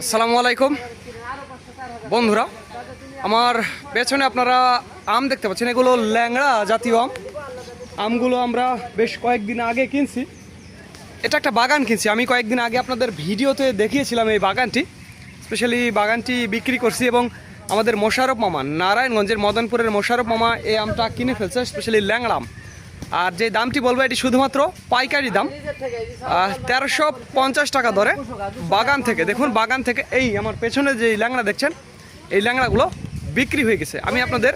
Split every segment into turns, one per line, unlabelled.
আসসালামু আলাইকুম। বন্ধুরা, আমার পেছনে আপনারা আম দেখতে পাচ্ছেন, এগুলো ল্যাংড়া জাতীয় আম। আমগুলো আমরা বেশ কয়েকদিন আগে কিনছি। এটা একটা বাগান কিনছি। আমি কয়েকদিন আগে আপনাদের ভিডিওতে দেখিয়েছিলাম এই বাগানটি। স্পেশালি বাগানটি বিক্রি করছি এবং আমাদের মোশারফ মামা, নারায়ণগঞ্জের মদনপুরের মোশারফ মামা এই আমটা কিনে ফেলছে, স্পেশালি ল্যাংড়া আম। আর যে দামটি বলব, এটি শুধুমাত্র পাইকারি দাম। তেরোশো পঞ্চাশ টাকা ধরে বাগান থেকে, দেখুন বাগান থেকে এই আমার পেছনে যে ল্যাংড়া দেখছেন, এই ল্যাংড়াগুলো বিক্রি হয়ে গেছে। আমি আপনাদের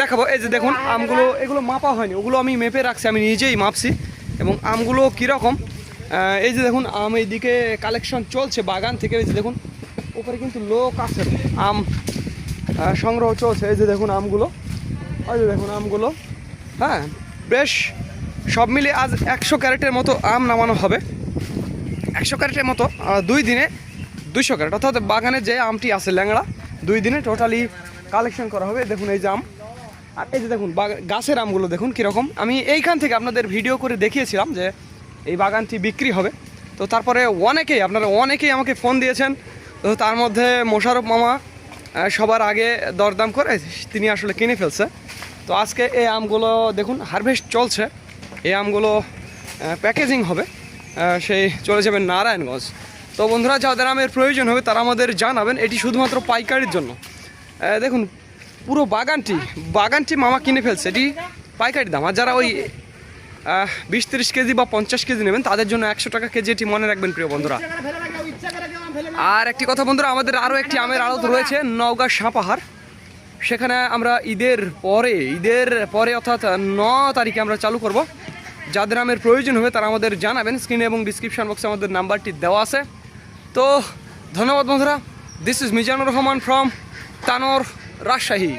দেখাবো। এই যে দেখুন, আমগুলো, এগুলো মাপা হয়নি। ওগুলো আমি মেপে রাখছি, আমি নিজেই মাপছি। এবং আমগুলো কীরকম এই যে দেখুন, আম এইদিকে কালেকশন চলছে বাগান থেকে। এই যে দেখুন, উপরে কিন্তু লোক আছে। আম সংগ্রহ চলছে। এই যে দেখুন আমগুলো। ওই যে দেখুন আমগুলো। হ্যাঁ বেশ, সব মিলে আজ একশো ক্যারেটের মতো আম নামানো হবে। একশো ক্যারেটের মতো দুই দিনে দুইশো ক্যারেট। অর্থাৎ বাগানে যে আমটি আছে, ল্যাংড়া, দুই দিনে টোটালি কালেকশন করা হবে। দেখুন এই যে আম। আর এই যে দেখুন গাছের আমগুলো দেখুন কীরকম। আমি এইখান থেকে আপনাদের ভিডিও করে দেখিয়েছিলাম যে এই বাগানটি বিক্রি হবে। তো তারপরে অনেকেই, আপনারা অনেকেই আমাকে ফোন দিয়েছেন। তো তার মধ্যে মোশারফ মামা সবার আগে দরদাম করে, তিনি আসলে কিনে ফেলছে। তো আজকে এই আমগুলো দেখুন হারভেস্ট চলছে। এই আমগুলো প্যাকেজিং হবে। সেই চলে যাবে নারায়ণগঞ্জ। তো বন্ধুরা যাদের আমের প্রয়োজন হবে তারা আমাদের জানাবেন। এটি শুধুমাত্র পাইকারির জন্য। দেখুন পুরো বাগানটি বাগানটি মামা কিনে ফেলছে। এটি পাইকারি দাম। আর যারা ওই বিশ তিরিশ কেজি বা পঞ্চাশ কেজি নেবেন তাদের জন্য একশো টাকা কেজি এটি মনে রাখবেন প্রিয় বন্ধুরা। আর একটি কথা বন্ধুরা আমাদের আরও একটি আমের আড়ত রয়েছে নওগাঁ সাপাহার সেখানে আমরা ঈদের পরে ঈদের পরে অর্থাৎ ন তারিখে আমরা চালু করব। যাদের নামের প্রয়োজন হবে তারা আমাদের জানাবেন। স্ক্রিনে এবং ডিসক্রিপশান বক্সে আমাদের নাম্বারটি দেওয়া আছে। তো ধন্যবাদ বন্ধুরা। This is Mizanur Rahman from Tanore Rajshahi